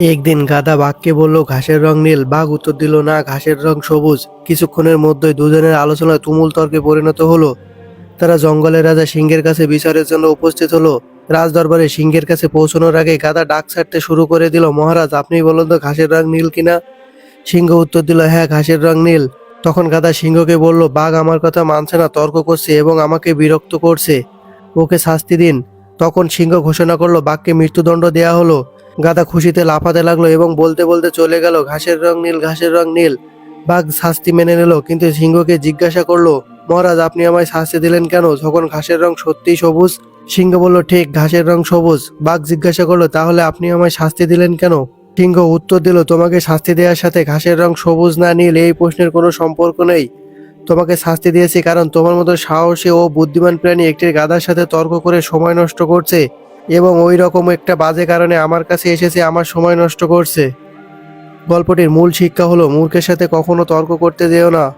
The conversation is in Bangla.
একদিন গাদা বাঘকে বলল, ঘাসের রং নীল। বাঘ উত্তর দিল, না, ঘাসের রং সবুজ। কিছুক্ষণের মধ্যেই দুজনের আলোচনায় তুমুল তর্কে পরিণত হলো। তারা জঙ্গলের রাজা সিংহের কাছে বিচারের জন্য উপস্থিত হলো। রাজদরবারে সিংহের কাছে পৌঁছানোর আগে গাদা ডাক ছাড়তে শুরু করে দিল, মহারাজ, আপনি বলুন তো ঘাসের রং নীল কিনা সিংহ উত্তর দিল হ্যাঁ ঘাসের রং নীল। তখন গাদা সিংহকে বলল, বাঘ আমার কথা মানছে না, তর্ক করছে এবং আমাকে বিরক্ত করছে। ওকে শাস্তি দিন। তখন সিংহ ঘোষণা করল, বাঘকে মৃত্যুদণ্ড দেয়া হলো। গাদা খুশিতে লাফাতে লাগল এবং বলতে বলতে চলে গেল, ঘাসের রং নীল, ঘাসের রং নীল। বাঘ শাস্তি মেনে নিল, কিন্তু সিংহকে জিজ্ঞাসা করল, মহারাজ, আপনি আমায় শাস্তি দিলেন কেন? যখন ঘাসের রং সত্যিই সবুজ। সিংহ বলল, ঠিক, ঘাসের রং সবুজ। বাঘ জিজ্ঞাসা করল, তাহলে আপনি আমায় শাস্তি দিলেন কেন? সিংহ উত্তর দিল, তোমাকে শাস্তি দেওয়ার সাথে ঘাসের রং সবুজ না নীল, এই প্রশ্নের কোনো সম্পর্ক নেই। তোমাকে শাস্তি দিয়েছি কারণ তোমার মতো সাহসী ও বুদ্ধিমান প্রাণী একটি গাধার সাথে তর্ক করে সময় নষ্ট করছে। এবং ওই রকম একটা বাজে কারণে আমার কাছে এসেছে, আমার সময় নষ্ট করছে। গল্পটির মূল শিক্ষা হলো, মূর্খের সাথে কখনো তর্ক করতে যেও না।